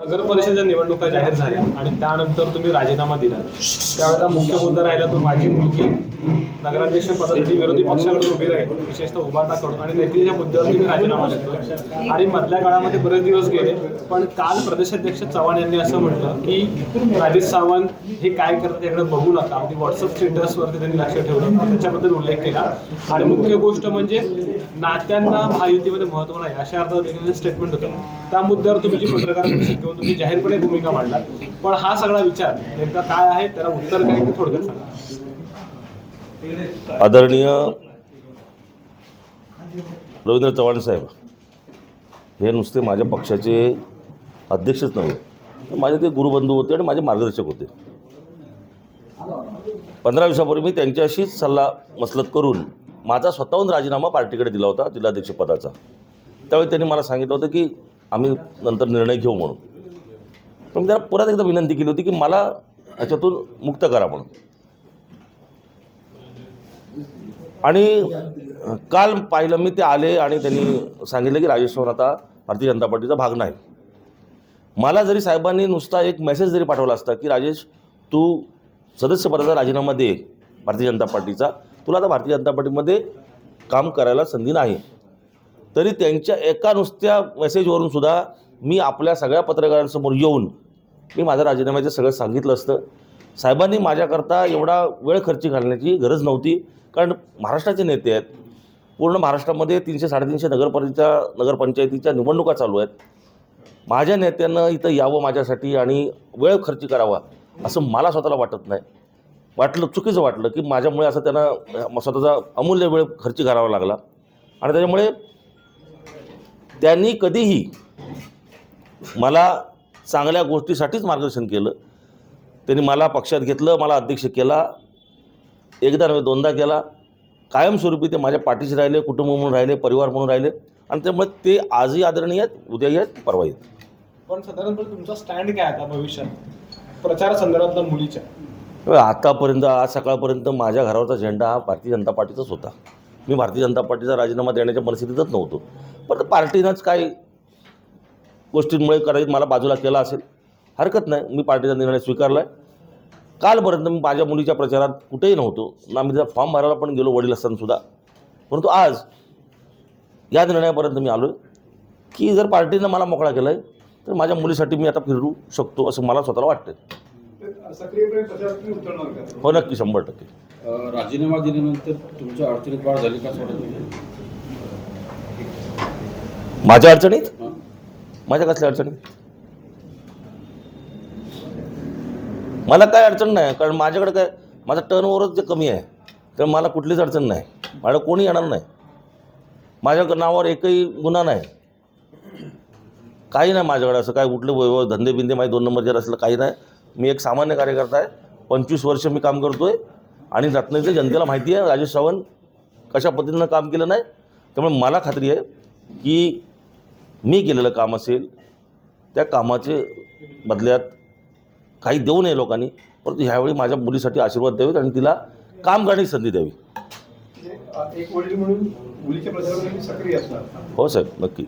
नगर परिषदेच्या निवडणुका जाहीर झाल्या आणि त्यानंतर तुम्ही राजीनामा दिला. त्यावेळेला मुख्य मुद्दा राहिला तो माझी मुलगी नगराध्यक्ष पदासाठी विरोधी पक्षाकडे उभी राहील. विशेषतः उभाटाकडून आणि नेत्रीच्या मुद्द्यावर तुम्ही राजीनामा देतो आणि मधल्या काळामध्ये बरेच दिवस गेले पण काल प्रदेशाध्यक्ष चव्हाण यांनी असं म्हटलं की राजेश सावंत हे काय करतात याकडे बघू नका. अगदी व्हॉट्सअप स्टेटसवरती त्यांनी लक्ष ठेवलं. त्याच्याबद्दल उल्लेख केला. आणि मुख्य गोष्ट म्हणजे नात्यांना महायुतीमध्ये महत्त्व नाही अशा अर्थात स्टेटमेंट होतं त्या मुद्द्यावर तुम्ही जी पत्रकार किंवा तुम्ही जाहीरपणे भूमिका मांडला पण हा सगळा विचार नेमका काय आहे त्याला उत्तर काय ते थोडक्यात सांगा. आदरणीय रवींद्र चव्हाण साहेब हे नुसते माझ्या पक्षाचे अध्यक्षच नव्हे तर माझे ते गुरुबंधू होते आणि माझे मार्गदर्शक होते. पंधरा दिवसापूर्वी मी त्यांच्याशीच सल्ला मसलत करून माझा स्वतःहून राजीनामा पार्टीकडे दिला होता जिल्हाध्यक्षपदाचा त्यावेळी त्यांनी मला सांगितलं होतं की आम्ही नंतर निर्णय घेऊ म्हणून. पण मी त्याला परत एकदा विनंती केली होती की मला याच्यातून मुक्त करा म्हणून. आणि काल पाहिलं मी ते आले आणि त्यांनी सांगितलं की राजेश चव्हाण आता भारतीय जनता पार्टीचा भाग नाही. मला जरी साहेबांनी नुसता एक मेसेज जरी पाठवला असता की राजेश तू सदस्यपदाचा राजीनामा दे भारतीय जनता पार्टीचा तुला आता भारतीय जनता पार्टीमध्ये काम करायला संधी नाही. तरी त्यांच्या एका नुसत्या मेसेजवरून सुद्धा मी आपल्या सगळ्या पत्रकारांसमोर येऊन मी माझ्या राजीनाम्याचं सगळं सांगितलं असतं. साहेबांनी माझ्याकरता एवढा वेळ खर्ची घालण्याची गरज नव्हती. कारण महाराष्ट्राचे नेते आहेत. पूर्ण महाराष्ट्रामध्ये तीनशे साडेतीनशे नगरपालिका नगरपंचायतीच्या निवडणुका चालू आहेत. माझ्या नेत्यांना इथं यावं माझ्यासाठी आणि वेळ खर्ची करावा असं मला स्वतःला वाटत नाही. वाटलं चुकीचं वाटलं की माझ्यामुळे असं त्यांना स्वतःचा अमूल्य वेळ खर्ची करावा लागला. आणि त्याच्यामुळे त्यांनी कधीही मला चांगल्या गोष्टीसाठीच मार्गदर्शन केलं. त्यांनी मला पक्षात घेतलं मला अध्यक्ष केला. एकदा नव्हे दोनदा केला. कायमस्वरूपी ते माझ्या पाठीशी राहिले कुटुंब म्हणून राहिले परिवार म्हणून राहिले. आणि त्यामुळे ते आजही आदरणीय आहेत उद्याही आहेत परवाही आहेत. पण साधारणपणे तुमचा स्टँड काय आता भविष्यात? प्रचारासंदर्भातला मुलीच्या. तेव्हा आतापर्यंत आज सकाळपर्यंत माझ्या घरावरचा झेंडा हा भारतीय जनता पार्टीचाच होता. मी भारतीय जनता पार्टीचा राजीनामा देण्याच्या परिस्थितीतच नव्हतो. पण पार्टीनंच काही गोष्टींमुळे कदाचित मला बाजूला केला असेल. हरकत नाही मी पार्टीचा निर्णय स्वीकारला आहे कालपर्यंत मी माझ्या मुलीच्या प्रचारात कुठेही नव्हतो. ना मी त्याचा फॉर्म भरायला पण गेलो वडील असतानासुद्धा परंतु आज या निर्णयापर्यंत मी आलो आहे की जर पार्टीनं मला मोकळा केला आहे तर माझ्या मुलीसाठी मी आता फिरू शकतो असं मला स्वतःला वाटतं हो नक्की शंभर टक्के. राजीनामा दिल्यानंतर तुमच्या अडचणीत वाढ झाली का? माझ्या अडचणीत? माझ्या कसल्या अडचणी? मला काय अडचण नाही कारण माझ्याकडे काय माझा टर्नओव्हरच जे कमी आहे तर मला कुठलीच अडचण नाही. माझ्या कोणी येणार नाही. माझ्या नावावर एकही गुन्हा नाही. काही नाही माझ्याकडे असं काय कुठले वैभव धंदे बिंदे माझे दोन नंबरचे असलं काही नाही. मी एक सामान्य कार्यकर्ता आहे. पंचवीस वर्ष मी काम करतो आहे आणि रत्नागिरी जनतेला माहिती आहे राजेश सावंत कशा पद्धतीनं काम केलं नाही. त्यामुळे मला खात्री आहे की मी केलेलं काम असेल त्या कामाचे बदल्यात काही देऊ नये लोकांनी परंतु ह्यावेळी माझ्या मुलीसाठी आशीर्वाद द्यावेत आणि तिला काम करण्याची संधी द्यावी. म्हणजे, हो साहेब नक्की.